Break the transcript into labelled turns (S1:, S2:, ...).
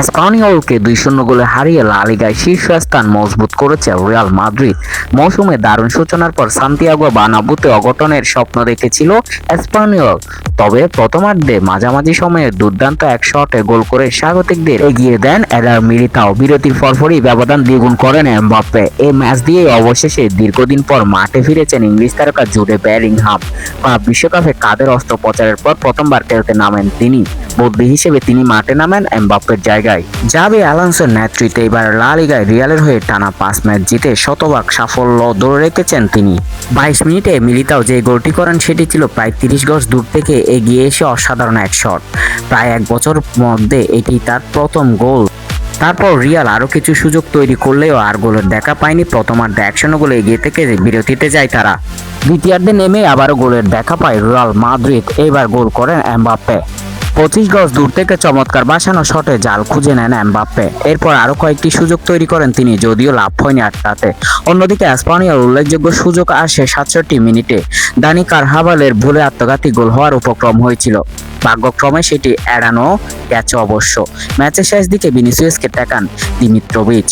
S1: স্পানিওলকে দুই শূন্য গোলে হারিয়ে লা লিগায় শীর্ষস্থান মজবুত করেছে রিয়াল মাদ্রিদ। মৌসুমে দারুণ সূচনার পর সান্তিয়াগো বানাবুতে অঘটনের স্বপ্ন দেখেছিল স্পানিওল তবে প্রথমার্ধে মাঝামাঝি সময়ে দুর্দান্ত এক শটে গোল করে স্বাগতিকদের এগিয়ে দেন এলার মিলিতাও। বিরতির পরপরই ব্যবধান দ্বিগুণ করেন এমবাপ্পে। এই ম্যাচ দিয়ে অবশেষে দীর্ঘদিন পর মাঠে ফিরেছেন ইংলিশ তারকা জুডে ব্যারিংহাম বিশ্বকাপে কাদের অস্ত্রোপচারের পর প্রথমবার খেলতে নামেন তিনি। বদলি হিসেবে তিনি মাঠে নামেন এমবাপ্পের জায়গায়। জাবি অ্যালান্সোর নেতৃত্বে এবার লা লিগায় রিয়ালের হয়ে টানা পাঁচ ম্যাচ জিতে শতভাগ সাফল্য ধরে রেখেছেন তিনি। বাইশ মিনিটে মিলিতাও যে গোলটি করেন, সেটি ছিল প্রায় তিরিশ গজ দূর থেকে এগিয়ে এসে অসাধারণ এক শট। প্রায় এক বছর মধ্যে এটি তার প্রথম গোল। তারপর রিয়াল আরও কিছু সুযোগ তৈরি করলেও আর গোলের দেখা পায়নি। প্রথমার্ধে একশো গোলে এগিয়ে থেকে বিরতিতে যায় তারা। দ্বিতীয়ার্ধে নেমে আবারও গোলের দেখা পায় রিয়াল মাদ্রিদ। এবার গোল করেন এমবাপ্পে। পঁচিশ গজ দূর থেকে চমৎকার বাসানো শটে জাল খুঁজে নেন এমবাপ্পে। এরপর আরও কয়েকটি সুযোগ তৈরি করেন তিনি, যদিও লাভ হয়নি আটটাতে। অন্যদিকে স্পানিয়ার উল্লেখযোগ্য সুযোগ আসে সাতষট্টি মিনিটে। দানি কারহাবালের ভুলে আত্মঘাতী গোল হওয়ার উপক্রম হয়েছিল। ভাগ্যক্রমে সেটি এড়ানো গেছে অবশ্য। ম্যাচের শেষ দিকে ভিনিসিয়াসকে টেকান দিমিত্রোভিচ।